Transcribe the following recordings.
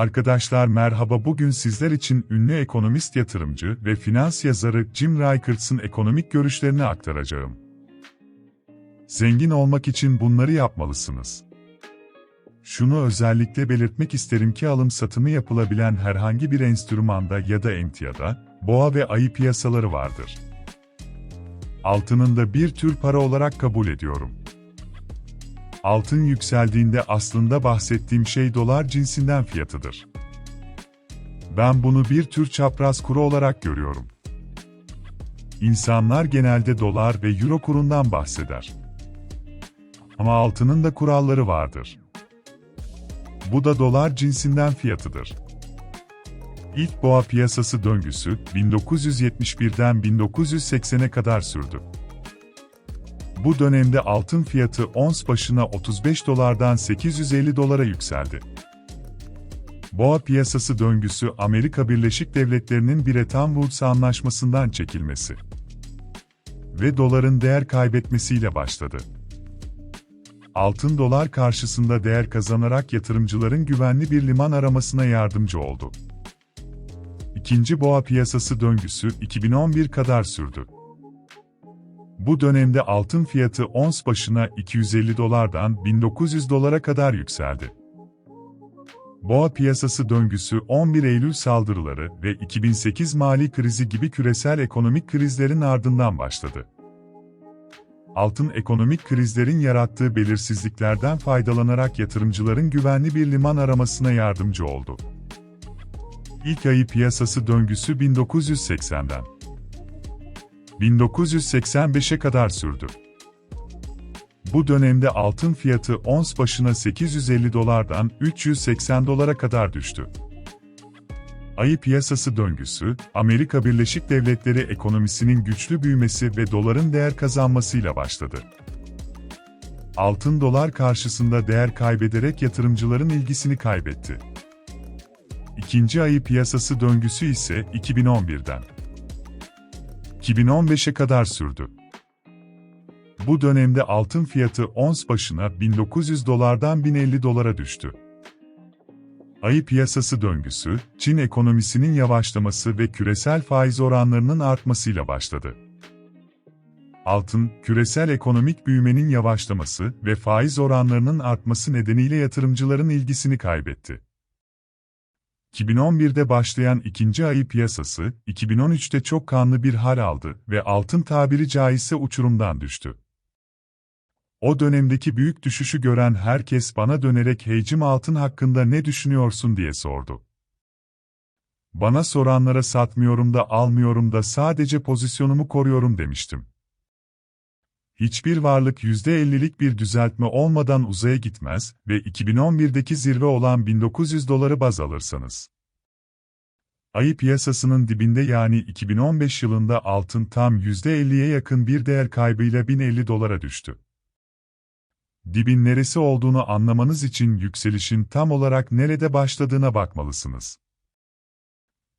Arkadaşlar merhaba bugün sizler için ünlü ekonomist yatırımcı ve finans yazarı Jim Rickards'ın ekonomik görüşlerini aktaracağım. Zengin olmak için bunları yapmalısınız. Şunu özellikle belirtmek isterim ki alım satımı yapılabilen herhangi bir enstrümanda ya da emtiyada, boğa ve ayı piyasaları vardır. Altının da bir tür para olarak kabul ediyorum. Altın yükseldiğinde aslında bahsettiğim şey dolar cinsinden fiyatıdır. Ben bunu bir tür çapraz kuru olarak görüyorum. İnsanlar genelde dolar ve euro kurundan bahseder. Ama altının da kuralları vardır. Bu da dolar cinsinden fiyatıdır. İlk boğa piyasası döngüsü 1971'den 1980'e kadar sürdü. Bu dönemde altın fiyatı ons başına 35 dolardan 850 dolara yükseldi. Boğa piyasası döngüsü Amerika Birleşik Devletleri'nin Bretton Woods anlaşmasından çekilmesi ve doların değer kaybetmesiyle başladı. Altın dolar karşısında değer kazanarak yatırımcıların güvenli bir liman aramasına yardımcı oldu. İkinci boğa piyasası döngüsü 2011 kadar sürdü. Bu dönemde altın fiyatı ons başına 250 dolardan 1900 dolara kadar yükseldi. Boğa piyasası döngüsü 11 Eylül saldırıları ve 2008 mali krizi gibi küresel ekonomik krizlerin ardından başladı. Altın ekonomik krizlerin yarattığı belirsizliklerden faydalanarak yatırımcıların güvenli bir liman aramasına yardımcı oldu. İlk ayı piyasası döngüsü 1980'den 1985'e kadar sürdü. Bu dönemde altın fiyatı ons başına 850 dolardan 380 dolara kadar düştü. Ayı piyasası döngüsü, Amerika Birleşik Devletleri ekonomisinin güçlü büyümesi ve doların değer kazanmasıyla başladı. Altın dolar karşısında değer kaybederek yatırımcıların ilgisini kaybetti. İkinci ayı piyasası döngüsü ise 2011'den 2015'e kadar sürdü. Bu dönemde altın fiyatı ons başına 1900 dolardan 1050 dolara düştü. Ayı piyasası döngüsü, Çin ekonomisinin yavaşlaması ve küresel faiz oranlarının artmasıyla başladı. Altın, küresel ekonomik büyümenin yavaşlaması ve faiz oranlarının artması nedeniyle yatırımcıların ilgisini kaybetti. 2011'de başlayan ikinci ayı piyasası, 2013'te çok kanlı bir hal aldı ve altın tabiri caizse uçurumdan düştü. O dönemdeki büyük düşüşü gören herkes bana dönerek hecim altın hakkında ne düşünüyorsun diye sordu. Bana soranlara satmıyorum da almıyorum da sadece pozisyonumu koruyorum demiştim. Hiçbir varlık %50'lik bir düzeltme olmadan uzaya gitmez ve 2011'deki zirve olan 1900 doları baz alırsanız. Ayı piyasasının dibinde yani 2015 yılında altın tam %50'ye yakın bir değer kaybıyla 1050 dolara düştü. Dibin neresi olduğunu anlamanız için yükselişin tam olarak nerede başladığına bakmalısınız.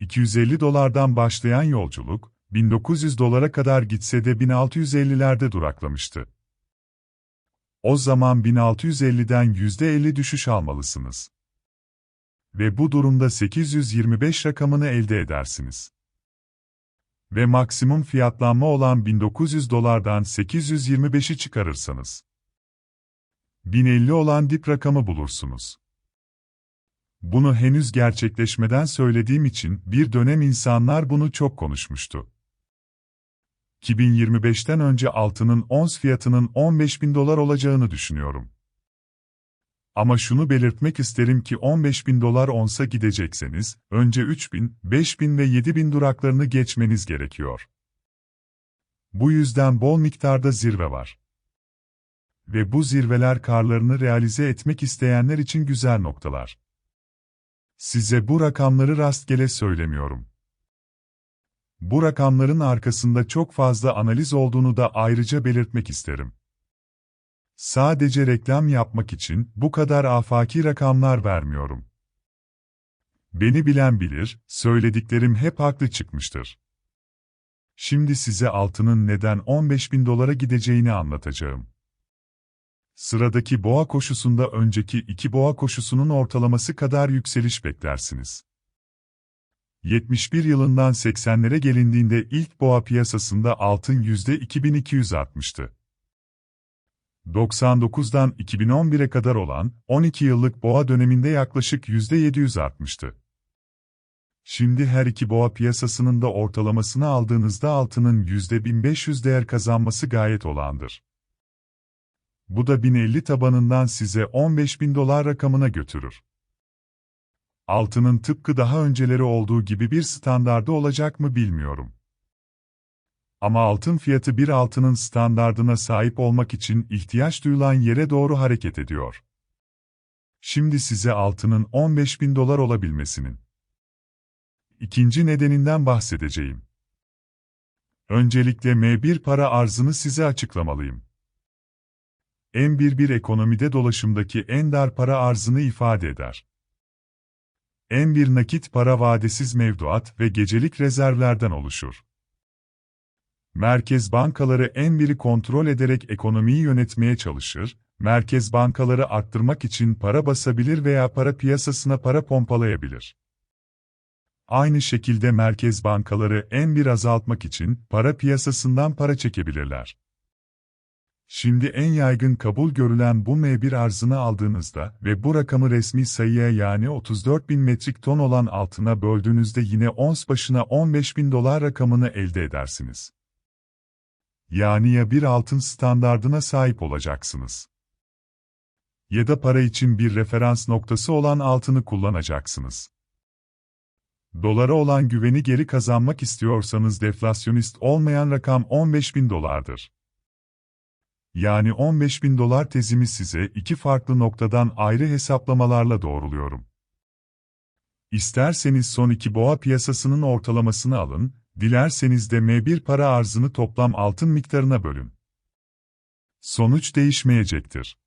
250 dolardan başlayan yolculuk, 1900 dolara kadar gitse de 1650'lerde duraklamıştı. O zaman 1650'den %50 düşüş almalısınız. Ve bu durumda 825 rakamını elde edersiniz. Ve maksimum fiyatlanma olan 1900 dolardan 825'i çıkarırsanız 1050 olan dip rakamı bulursunuz. Bunu henüz gerçekleşmeden söylediğim için bir dönem insanlar bunu çok konuşmuştu. 2025'ten önce altının ons fiyatının 15 bin dolar olacağını düşünüyorum. Ama şunu belirtmek isterim ki 15 bin dolar onsa gidecekseniz, önce 3 bin, 5 bin ve 7 bin duraklarını geçmeniz gerekiyor. Bu yüzden bol miktarda zirve var. Ve bu zirveler karlarını realize etmek isteyenler için güzel noktalar. Size bu rakamları rastgele söylemiyorum. Bu rakamların arkasında çok fazla analiz olduğunu da ayrıca belirtmek isterim. Sadece reklam yapmak için bu kadar afaki rakamlar vermiyorum. Beni bilen bilir, söylediklerim hep haklı çıkmıştır. Şimdi size altının neden 15 bin dolara gideceğini anlatacağım. Sıradaki boğa koşusunda önceki iki boğa koşusunun ortalaması kadar yükseliş beklersiniz. 71 yılından 80'lere gelindiğinde ilk boğa piyasasında altın %2200 artmıştı. 99'dan 2011'e kadar olan 12 yıllık boğa döneminde yaklaşık %700 artmıştı. Şimdi her iki boğa piyasasının da ortalamasını aldığınızda altının %1500 değer kazanması gayet olandır. Bu da 1050 tabanından size 15.000 dolar rakamına götürür. Altının tıpkı daha önceleri olduğu gibi bir standardı olacak mı bilmiyorum. Ama altın fiyatı bir altının standardına sahip olmak için ihtiyaç duyulan yere doğru hareket ediyor. Şimdi size altının 15.000 dolar olabilmesinin ikinci nedeninden bahsedeceğim. Öncelikle M1 para arzını size açıklamalıyım. M1 bir ekonomide dolaşımdaki en dar para arzını ifade eder. M1 nakit para vadesiz mevduat ve gecelik rezervlerden oluşur. Merkez bankaları M1'i kontrol ederek ekonomiyi yönetmeye çalışır, merkez bankaları arttırmak için para basabilir veya para piyasasına para pompalayabilir. Aynı şekilde merkez bankaları M1 azaltmak için para piyasasından para çekebilirler. Şimdi en yaygın kabul görülen bu M1 arzını aldığınızda ve bu rakamı resmi sayıya yani 34 bin metrik ton olan altına böldüğünüzde yine ons başına 15 bin dolar rakamını elde edersiniz. Yani ya bir altın standardına sahip olacaksınız. Ya da para için bir referans noktası olan altını kullanacaksınız. Dolara olan güveni geri kazanmak istiyorsanız deflasyonist olmayan rakam 15 bin dolardır. Yani 15 bin dolar tezimi size iki farklı noktadan ayrı hesaplamalarla doğruluyorum. İsterseniz son iki boğa piyasasının ortalamasını alın, dilerseniz de M1 para arzını toplam altın miktarına bölün. Sonuç değişmeyecektir.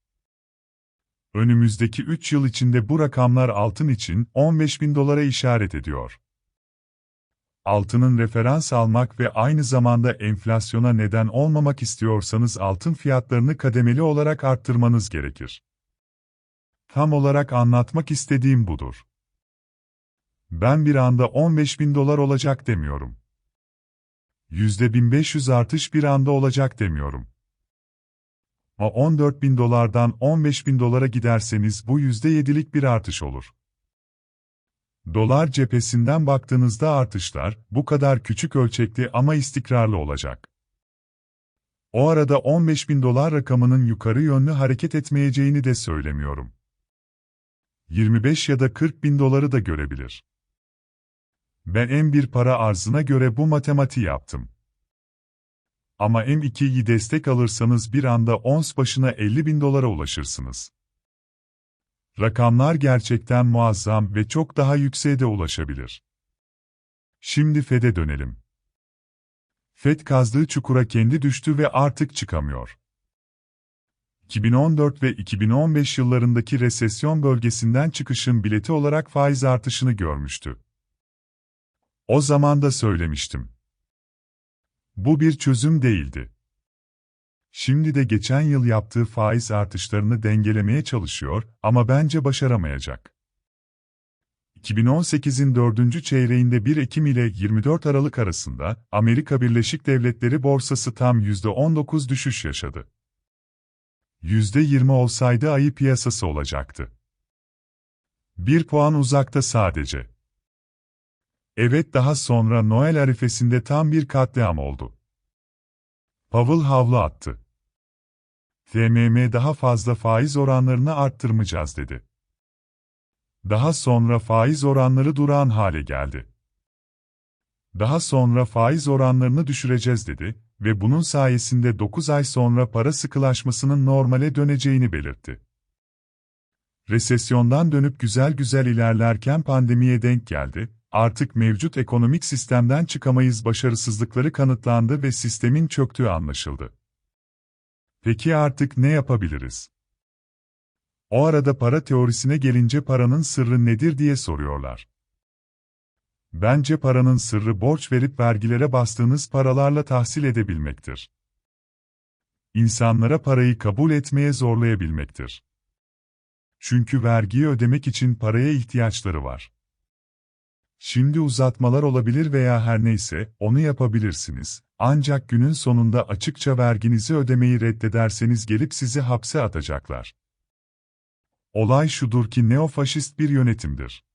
Önümüzdeki 3 yıl içinde bu rakamlar altın için 15 bin dolara işaret ediyor altının referans almak ve aynı zamanda enflasyona neden olmamak istiyorsanız altın fiyatlarını kademeli olarak arttırmanız gerekir. Tam olarak anlatmak istediğim budur. Ben bir anda 15 bin dolar olacak demiyorum. %1500 artış bir anda olacak demiyorum. Ama 14 bin dolardan 15 bin dolara giderseniz bu %7'lik bir artış olur. Dolar cephesinden baktığınızda artışlar, bu kadar küçük ölçekli ama istikrarlı olacak. O arada 15 bin dolar rakamının yukarı yönlü hareket etmeyeceğini de söylemiyorum. 25 ya da 40 bin doları da görebilir. Ben M1 para arzına göre bu matematiği yaptım. Ama M2'yi destek alırsanız bir anda ons başına 50 bin dolara ulaşırsınız. Rakamlar gerçekten muazzam ve çok daha yükseğe de ulaşabilir. Şimdi FED'e dönelim. FED kazdığı çukura kendi düştü ve artık çıkamıyor. 2014 ve 2015 yıllarındaki resesyon bölgesinden çıkışın bileti olarak faiz artışını görmüştü. O zaman da söylemiştim. Bu bir çözüm değildi. Şimdi de geçen yıl yaptığı faiz artışlarını dengelemeye çalışıyor ama bence başaramayacak. 2018'in dördüncü çeyreğinde 1 Ekim ile 24 Aralık arasında Amerika Birleşik Devletleri borsası tam %19 düşüş yaşadı. %20 olsaydı ayı piyasası olacaktı. Bir puan uzakta sadece. Evet daha sonra Noel arifesinde tam bir katliam oldu. Powell havlu attı. FMM daha fazla faiz oranlarını arttırmayacağız dedi. Daha sonra faiz oranları durağan hale geldi. Daha sonra faiz oranlarını düşüreceğiz dedi ve bunun sayesinde 9 ay sonra para sıkılaşmasının normale döneceğini belirtti. Resesyondan dönüp güzel güzel ilerlerken pandemiye denk geldi, artık mevcut ekonomik sistemden çıkamayız başarısızlıkları kanıtlandı ve sistemin çöktüğü anlaşıldı. Peki artık ne yapabiliriz? O arada para teorisine gelince paranın sırrı nedir diye soruyorlar. Bence paranın sırrı borç verip vergilere bastığınız paralarla tahsil edebilmektir. insanlara parayı kabul etmeye zorlayabilmektir. Çünkü vergiyi ödemek için paraya ihtiyaçları var. Şimdi uzatmalar olabilir veya her neyse, onu yapabilirsiniz. Ancak günün sonunda açıkça verginizi ödemeyi reddederseniz gelip sizi hapse atacaklar. Olay şudur ki neofaşist bir yönetimdir.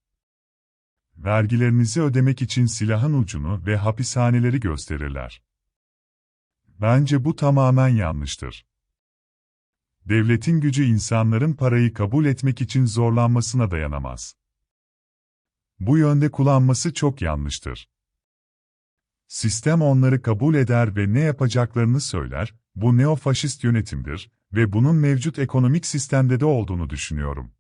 Vergilerinizi ödemek için silahın ucunu ve hapishaneleri gösterirler. Bence bu tamamen yanlıştır. Devletin gücü insanların parayı kabul etmek için zorlanmasına dayanamaz. Bu yönde kullanması çok yanlıştır. Sistem onları kabul eder ve ne yapacaklarını söyler, bu neofaşist yönetimdir ve bunun mevcut ekonomik sistemde de olduğunu düşünüyorum.